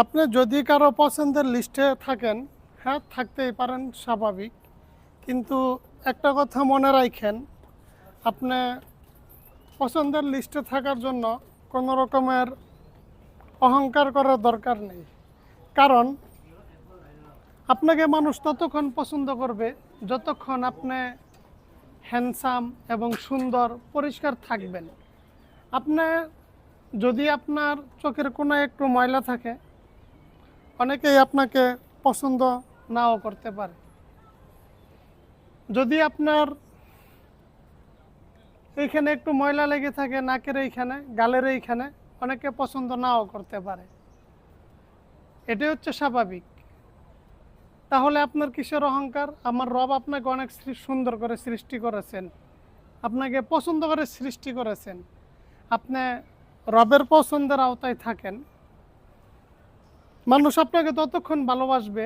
আপনি যদি কারও পছন্দের লিস্টে থাকেন হ্যাঁ থাকতেই পারেন, স্বাভাবিক। কিন্তু একটা কথা মনে রাখেন, আপনি পছন্দের লিস্টে থাকার জন্য কোনো রকমের অহংকার করার দরকার নেই। কারণ আপনাকে মানুষ ততক্ষণ পছন্দ করবে যতক্ষণ আপনি হ্যান্ডসাম এবং সুন্দর, পরিষ্কার থাকবেন। আপনি, যদি আপনার চোখের কোনো একটু ময়লা থাকে অনেকেই আপনাকে পছন্দ নাও করতে পারে। যদি আপনার এইখানে একটু ময়লা লেগে থাকে, নাকের এইখানে, গালের এইখানে, অনেকে পছন্দ নাও করতে পারে। এটাই হচ্ছে স্বাভাবিক। তাহলে আপনার কিসের অহংকার? আমার রব আপনাকে অনেক সুন্দর করে সৃষ্টি করেছেন। আপনাকে পছন্দ করে সৃষ্টি করেছেন। আপনি রবের পছন্দের আওতায় থাকেন। মানুষ আপনাকে ততক্ষণ ভালোবাসবে,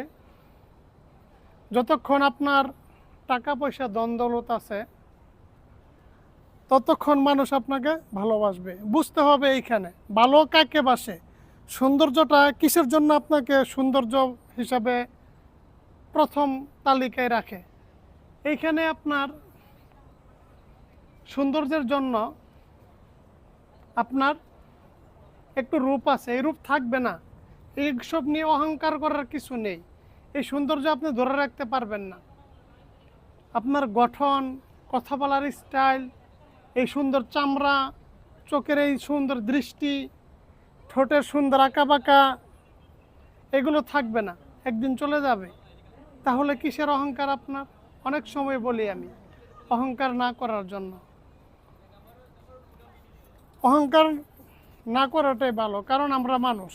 যতক্ষণ আপনার টাকা পয়সা দ্বন্দ্বলত আছে, ততক্ষণ মানুষ আপনাকে ভালোবাসবে। বুঝতে হবে এইখানে, ভালো কাকে বাসে? সৌন্দর্যটা কিসের জন্য আপনাকে সৌন্দর্য হিসাবে প্রথম তালিকায় রাখে? এইখানে আপনার সৌন্দর্যের জন্য আপনার একটু রূপ আছে। এই রূপ থাকবে না। এইসব নিয়ে অহংকার করার কিছু নেই। এই সৌন্দর্য আপনি ধরে রাখতে পারবেন না। আপনার গঠন, কথা বলার স্টাইল এই সুন্দর চামড়া, চোখের এই সুন্দর দৃষ্টি, ঠোঁটের সুন্দর আঁকা বাঁকা এগুলো থাকবে না, একদিন চলে যাবে। তাহলে কিসের অহংকার আপনার? অনেক সময় বলি আমি, অহংকার না করার জন্য। অহংকার না করাটাই ভালো, কারণ আমরা মানুষ।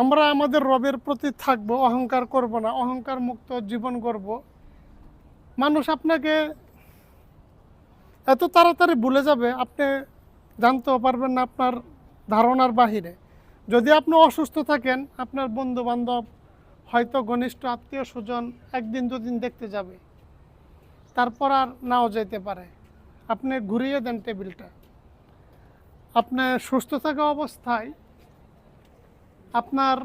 আমরা আমাদের রবের প্রতি থাকব, অহংকার করব না, অহংকার মুক্ত জীবন করব মানুষ আপনাকে এত তাড়াতাড়ি ভুলে যাবে, আপনি জানতেও পারবেন না আপনার ধারণার বাহিরে। যদি আপনি অসুস্থ থাকেন, আপনার বন্ধু বান্ধব হয়তো ঘনিষ্ঠ আত্মীয় স্বজন একদিন দুদিন দেখতে যাবে। তারপর আর নাও যেতে পারে। আপনি ঘুরিয়ে দেন টেবিলটা। আপনি সুস্থ থাকা অবস্থায় আপনার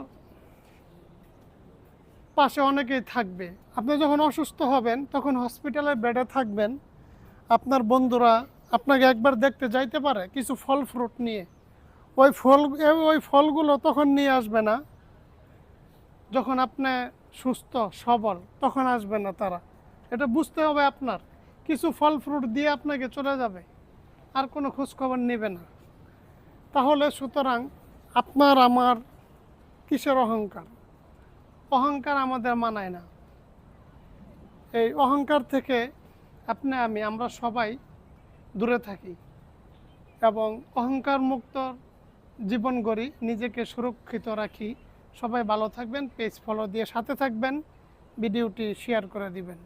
পাশে অনেকেই থাকবে। আপনি যখন অসুস্থ হবেন, তখন হসপিটালে বেডে থাকবেন। আপনার বন্ধুরা আপনাকে একবার দেখতে যাইতে পারে, কিছু ফল ফ্রুট নিয়ে। ওই ফল, ওই ফলগুলো তখন নিয়ে আসবে না। যখন আপনি সুস্থ, সবল, তখন আসবে না তারা। এটা বুঝতে হবে আপনার। কিছু ফল ফ্রুট দিয়ে আপনাকে চলে যাবে। আর কোনো খোঁজখবর নেবে না। তাহলে সুতরাং আপনার, আমার কিসের অহংকার? অহংকার আমাদের মানায় না। এই অহংকার থেকে আপনি আমি, আমরা সবাই দূরে থাকি এবং অহংকার মুক্ত জীবন গড়ি, নিজেকে সুরক্ষিত রাখি। সবাই ভালো থাকবেন, পেজ ফলো দিয়ে সাথে থাকবেন, ভিডিওটি শেয়ার করে দিবেন।